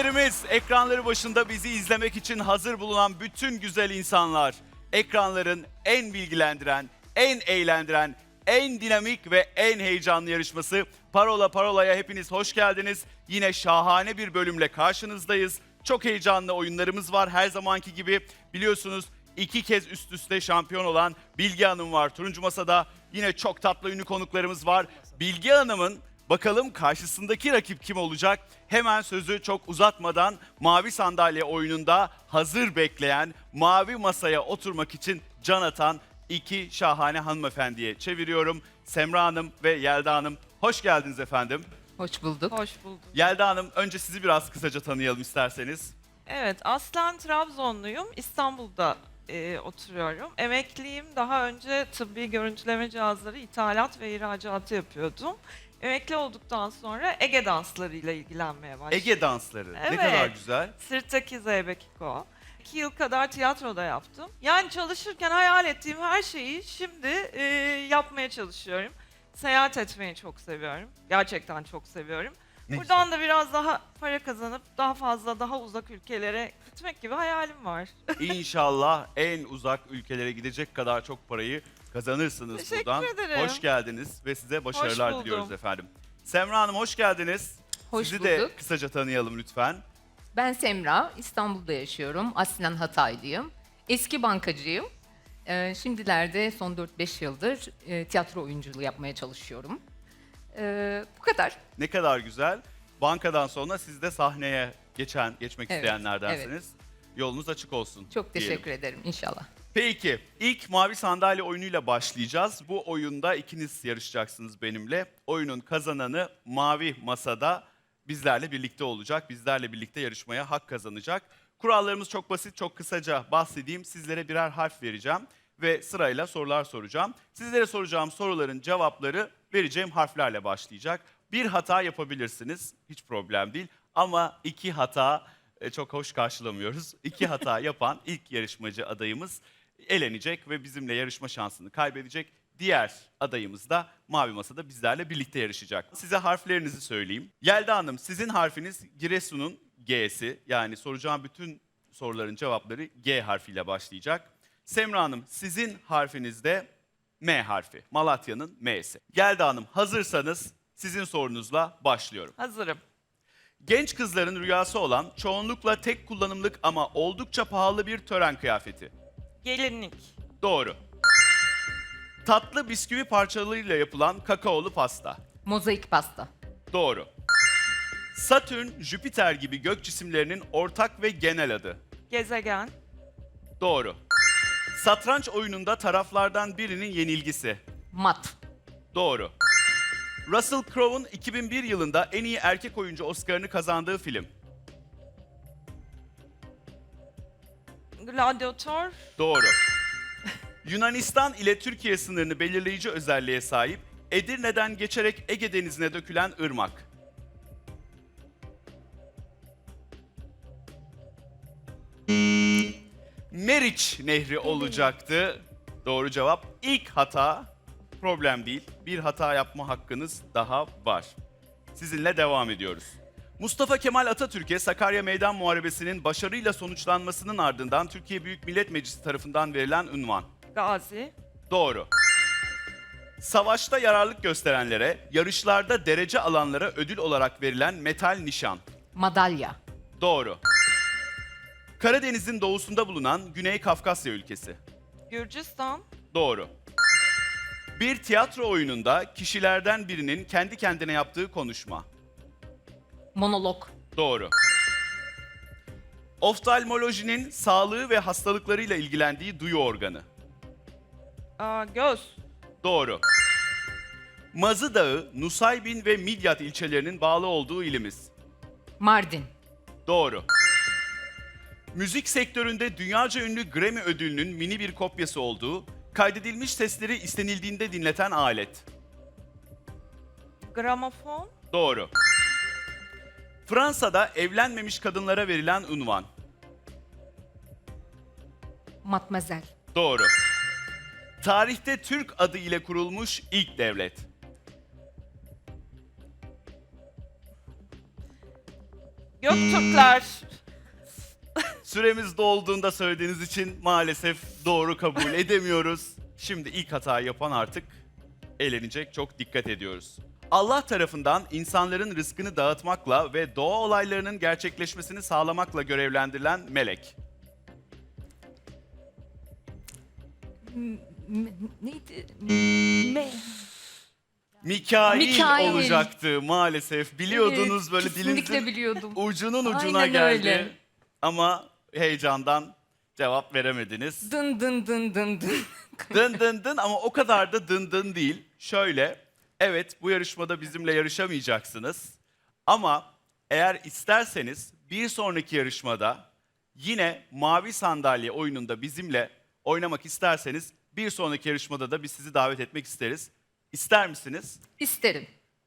Seyircilerimiz, ekranları başında bizi izlemek için hazır bulunan bütün güzel insanlar, ekranların en bilgilendiren, en eğlendiren, en dinamik ve en heyecanlı yarışması Parola Parola'ya hepiniz hoş geldiniz. Yine şahane bir bölümle karşınızdayız. Çok heyecanlı oyunlarımız var her zamanki gibi. Biliyorsunuz iki kez üst üste şampiyon olan Bilge Hanım var turuncu masada. Yine çok tatlı ünlü konuklarımız var. Bilge Hanım'ın Bakalım karşısındaki rakip kim olacak? Hemen sözü çok uzatmadan Mavi Sandalye oyununda hazır bekleyen Mavi Masaya oturmak için can atan iki şahane hanımefendiye çeviriyorum. Semra Hanım ve Yelda Hanım hoş geldiniz efendim. Hoş bulduk. Hoş bulduk. Yelda Hanım önce sizi biraz kısaca tanıyalım isterseniz. Evet, aslen Trabzonluyum. İstanbul'da e, oturuyorum. Emekliyim. Daha önce tıbbi görüntüleme cihazları ithalat ve ihracatı yapıyordum. Emekli olduktan sonra Ege danslarıyla ilgilenmeye başladım. Ege dansları ne Evet. kadar güzel. Sırtaki Zeybekiko. İki yıl kadar tiyatroda yaptım. Yani çalışırken hayal ettiğim her şeyi şimdi e, yapmaya çalışıyorum. Seyahat etmeyi çok seviyorum. Gerçekten çok seviyorum. Ne Buradan da biraz daha para kazanıp daha fazla daha uzak ülkelere gitmek gibi hayalim var. İnşallah en uzak ülkelere gidecek kadar çok parayı kazanırsınız Teşekkür buradan. ederim. Hoş geldiniz ve size başarılar buldum. diliyoruz efendim. Semra Hanım hoş geldiniz. Hoş Sizi de bulduk. kısaca tanıyalım lütfen. Ben Semra, İstanbul'da yaşıyorum. Aslen Hataylıyım. Eski bankacıyım. Ee, şimdilerde son 4-5 yıldır e, tiyatro oyunculuğu yapmaya çalışıyorum. Ee, bu kadar. Ne kadar güzel. Bankadan sonra siz de sahneye geçen, geçmek Evet, isteyenlerdensiniz. Yolunuz açık olsun. Çok diyelim. teşekkür ederim inşallah. Peki, ilk mavi sandalye oyunuyla başlayacağız. Bu oyunda ikiniz yarışacaksınız benimle. Oyunun kazananı mavi masada bizlerle birlikte olacak. Bizlerle birlikte yarışmaya hak kazanacak. Kurallarımız çok basit, çok kısaca bahsedeyim. Sizlere birer harf vereceğim ve sırayla sorular soracağım. Sizlere soracağım soruların cevapları vereceğim harflerle başlayacak. Bir hata yapabilirsiniz, hiç problem değil. Ama iki hata e, çok hoş karşılamıyoruz. İki hata yapan ilk yarışmacı adayımız elenecek ve bizimle yarışma şansını kaybedecek. Diğer adayımız da Mavi Masa'da bizlerle birlikte yarışacak. Size harflerinizi söyleyeyim. Yelda Hanım sizin harfiniz Giresun'un G'si. Yani soracağım bütün soruların cevapları G harfiyle başlayacak. Semra Hanım sizin harfiniz de M harfi. Malatya'nın M'si. Yelda Hanım hazırsanız sizin sorunuzla başlıyorum. Hazırım. Genç kızların rüyası olan çoğunlukla tek kullanımlık ama oldukça pahalı bir tören kıyafeti. Gelinlik. Doğru. Tatlı bisküvi parçalarıyla yapılan kakaolu pasta. Mozaik pasta. Doğru. Satürn, Jüpiter gibi gök cisimlerinin ortak ve genel adı. Gezegen. Doğru. Satranç oyununda taraflardan birinin yenilgisi. Mat. Doğru. Russell Crowe'un 2001 yılında en iyi erkek oyuncu Oscar'ını kazandığı film. Gladyatör. Doğru. Yunanistan ile Türkiye sınırını belirleyici özelliğe sahip Edirne'den geçerek Ege Denizi'ne dökülen ırmak. Meriç Nehri olacaktı. Doğru cevap. İlk hata problem değil. Bir hata yapma hakkınız daha var. Sizinle devam ediyoruz. Mustafa Kemal Atatürk'e Sakarya Meydan Muharebesi'nin başarıyla sonuçlanmasının ardından Türkiye Büyük Millet Meclisi tarafından verilen ünvan. Gazi. Doğru. Savaşta yararlık gösterenlere, yarışlarda derece alanlara ödül olarak verilen metal nişan. Madalya. Doğru. Karadeniz'in doğusunda bulunan Güney Kafkasya ülkesi. Gürcistan. Doğru. Bir tiyatro oyununda kişilerden birinin kendi kendine yaptığı konuşma. Monolog. Doğru. Oftalmolojinin sağlığı ve hastalıklarıyla ilgilendiği duyu organı. Aa, göz. Doğru. Mazı Dağı, Nusaybin ve Midyat ilçelerinin bağlı olduğu ilimiz. Mardin. Doğru. Müzik sektöründe dünyaca ünlü Grammy ödülünün mini bir kopyası olduğu, kaydedilmiş sesleri istenildiğinde dinleten alet. Gramofon. Doğru. Fransa'da evlenmemiş kadınlara verilen unvan. Matmazel. Doğru. Tarihte Türk adı ile kurulmuş ilk devlet. Göktürkler. Süremiz dolduğunda söylediğiniz için maalesef doğru kabul edemiyoruz. Şimdi ilk hatayı yapan artık eğlenecek. Çok dikkat ediyoruz. Allah tarafından insanların rızkını dağıtmakla ve doğa olaylarının gerçekleşmesini sağlamakla görevlendirilen melek. M- neydi? Me. Mikail, Mikail. olacaktı maalesef. Biliyordunuz Evet, böyle kesinlikle dilinizin biliyordum. ucunun ucuna Aynen geldi. öyle. Ama heyecandan cevap veremediniz. Dın dın dın dın dın. dın dın dın ama o kadar da dın dın değil. Şöyle, evet bu yarışmada bizimle yarışamayacaksınız. Ama eğer isterseniz bir sonraki yarışmada yine mavi sandalye oyununda bizimle oynamak isterseniz bir sonraki yarışmada da biz sizi davet etmek isteriz. İster misiniz? İsterim.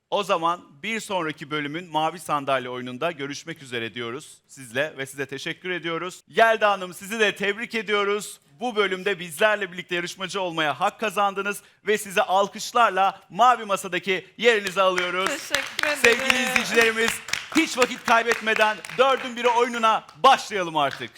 O zaman bir sonraki bölümün Mavi Sandalye oyununda görüşmek üzere diyoruz sizle ve size teşekkür ediyoruz. Yelda Hanım sizi de tebrik ediyoruz. Bu bölümde bizlerle birlikte yarışmacı olmaya hak kazandınız ve sizi alkışlarla Mavi Masa'daki yerinize alıyoruz. Teşekkür ederim. Sevgili izleyicilerimiz hiç vakit kaybetmeden dördün biri oyununa başlayalım artık.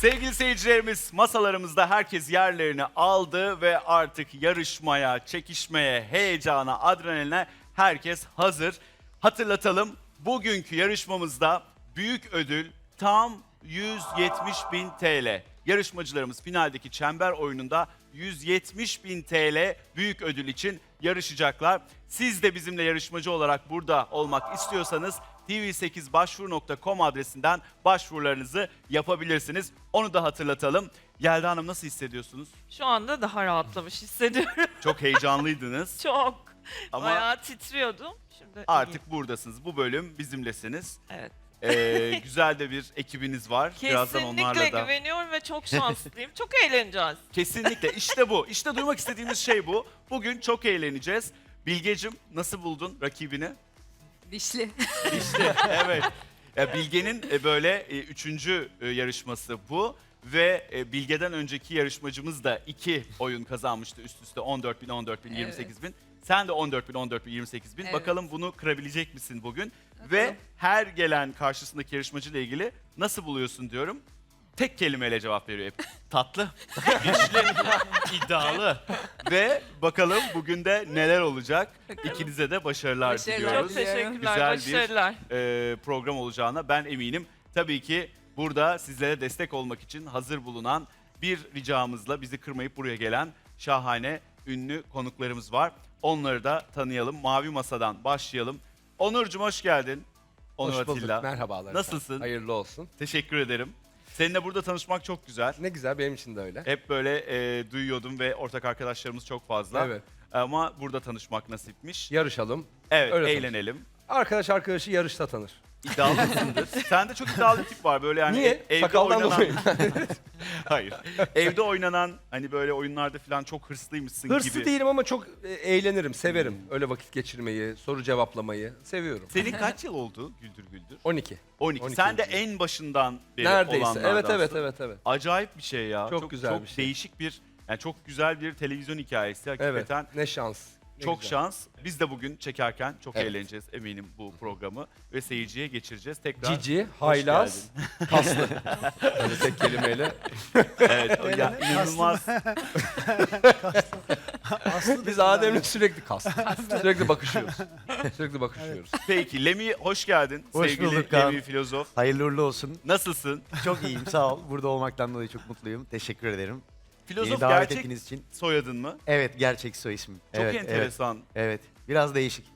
Sevgili seyircilerimiz masalarımızda herkes yerlerini aldı ve artık yarışmaya, çekişmeye, heyecana, adrenaline herkes hazır. Hatırlatalım bugünkü yarışmamızda büyük ödül tam 170 bin TL. Yarışmacılarımız finaldeki çember oyununda 170 bin TL büyük ödül için yarışacaklar. Siz de bizimle yarışmacı olarak burada olmak istiyorsanız tv8başvuru.com adresinden başvurularınızı yapabilirsiniz. Onu da hatırlatalım. Yelda Hanım nasıl hissediyorsunuz? Şu anda daha rahatlamış hissediyorum. Çok heyecanlıydınız Çok. ama Bayağı titriyordum. Şimdi iyiyim. artık buradasınız. Bu bölüm bizimlesiniz. Evet. Ee, güzel de bir ekibiniz var. Birazdan Kesinlikle onlarla da güveniyorum ve çok şanslıyım. çok eğleneceğiz. Kesinlikle işte bu. İşte duymak istediğimiz şey bu. Bugün çok eğleneceğiz. Bilgecim nasıl buldun rakibini? Dişli. İşte evet. Ya Bilge'nin e, böyle e, üçüncü e, yarışması bu. Ve e, Bilge'den önceki yarışmacımız da iki oyun kazanmıştı üst üste 14 bin, 14 bin, 28 bin. Sen de 14 bin, 14 bin, 28 bin. Evet. Bakalım bunu kırabilecek misin bugün? Ve her gelen karşısındaki yarışmacıyla ilgili nasıl buluyorsun diyorum. Tek kelimeyle cevap veriyor hep. Tatlı, güçlü, iddialı. Ve bakalım bugün de neler olacak. İkinize de başarılar, Başarılar. diliyoruz Çok teşekkürler. Güzel bir- Başarılar. e, program olacağına ben eminim. Tabii ki burada sizlere destek olmak için hazır bulunan bir ricamızla bizi kırmayıp buraya gelen şahane ünlü konuklarımız var. Onları da tanıyalım. Mavi Masa'dan başlayalım. Onurcuğum hoş geldin. Onur Hoş bulduk. Atilla. Merhabalar. Nasılsın? Hayırlı olsun. Teşekkür ederim. Seninle burada tanışmak çok güzel. Ne güzel benim için de öyle. Hep böyle e, duyuyordum ve ortak arkadaşlarımız çok fazla. Evet. Ama burada tanışmak nasipmiş. Yarışalım. Evet, öyle eğlenelim. Arkadaş arkadaşı yarışta tanır. İddialı mısındır? Sende çok iddialı bir tip var böyle yani. Niye? ev- evde Sakaldan oynanan- dolayı. Hayır. Evde oynanan hani böyle oyunlarda falan çok hırslıymışsın Hırslı gibi. değilim ama çok e, eğlenirim, severim. Öyle vakit geçirmeyi, soru cevaplamayı seviyorum. Senin kaç yıl oldu Güldür Güldür? 12. 12. 12 Sen de en başından beri Neredeyse. olanlardansın. Evet evet evet evet. Acayip bir şey ya. Çok güzel bir şey. değişik bir yani çok güzel bir televizyon hikayesi Evet. hakikaten. Ne şans. Çok güzel. şans. Biz de bugün çekerken çok Evet. eğleneceğiz eminim bu programı ve seyirciye geçireceğiz. Tekrar Cici, haylaz, kaslı. Öyle tek kelimeyle. Evet, o ya, inanılmaz. Biz Adem'le sürekli kaslı. sürekli bakışıyoruz. Sürekli bakışıyoruz. Peki Lemi hoş geldin. Hoş Sevgili bulduk Kaan. Lemi filozof. Hayırlı uğurlu olsun. Nasılsın? Çok iyiyim sağ ol. Burada olmaktan dolayı çok mutluyum. Teşekkür ederim. Filozof Beni davet gerçek ettiğiniz için. soyadın mı? Evet gerçek soy ismim. Çok evet, evet, enteresan. evet. Biraz değişik.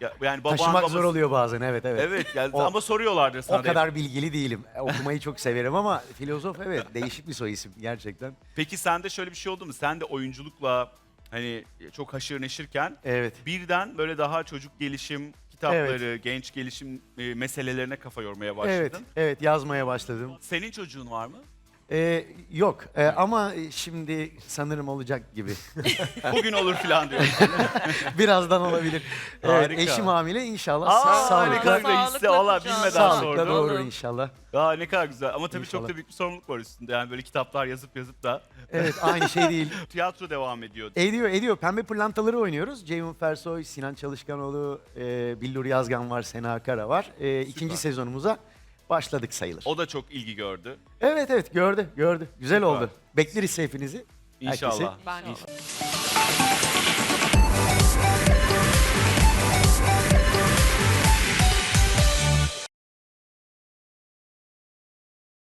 Ya, yani baban Taşımak babası- zor oluyor bazen evet evet. Evet yani O- ama soruyorlardır sana. O hep. kadar bilgili değilim. E, Okumayı çok severim ama filozof evet değişik bir soy isim gerçekten. Peki sende şöyle bir şey oldu mu? Sen de oyunculukla hani çok haşır neşirken Evet. birden böyle daha çocuk gelişim kitapları, genç gelişim e, meselelerine kafa yormaya başladın. Evet, evet yazmaya başladım. Senin çocuğun var mı? Ee, yok Ee, ama şimdi sanırım olacak gibi. Bugün olur falan diyor. Birazdan olabilir. Evet, Harika. eşim hamile inşallah. Aa, ne sağlıkla, kadar Sağlıkla reissi valla kucağına. bilmeden sağlıkla sordum. doğurur inşallah. Aa, ne kadar güzel ama tabii çok İnşallah. da büyük bir sorumluluk var üstünde. Yani böyle kitaplar yazıp yazıp da Evet aynı şey değil. tiyatro devam ediyor. Ediyor ediyor. Pembe pırlantaları oynuyoruz. Ceyhun Fersoy, Sinan Çalışkanoğlu, e, Billur Yazgan var, Sena Kara var. E, ikinci sezonumuza başladık sayılır. O da çok ilgi gördü. Evet evet gördü gördü. Güzel Süper. oldu. Bekleriz hepinizi. İnşallah. Ben İnşallah.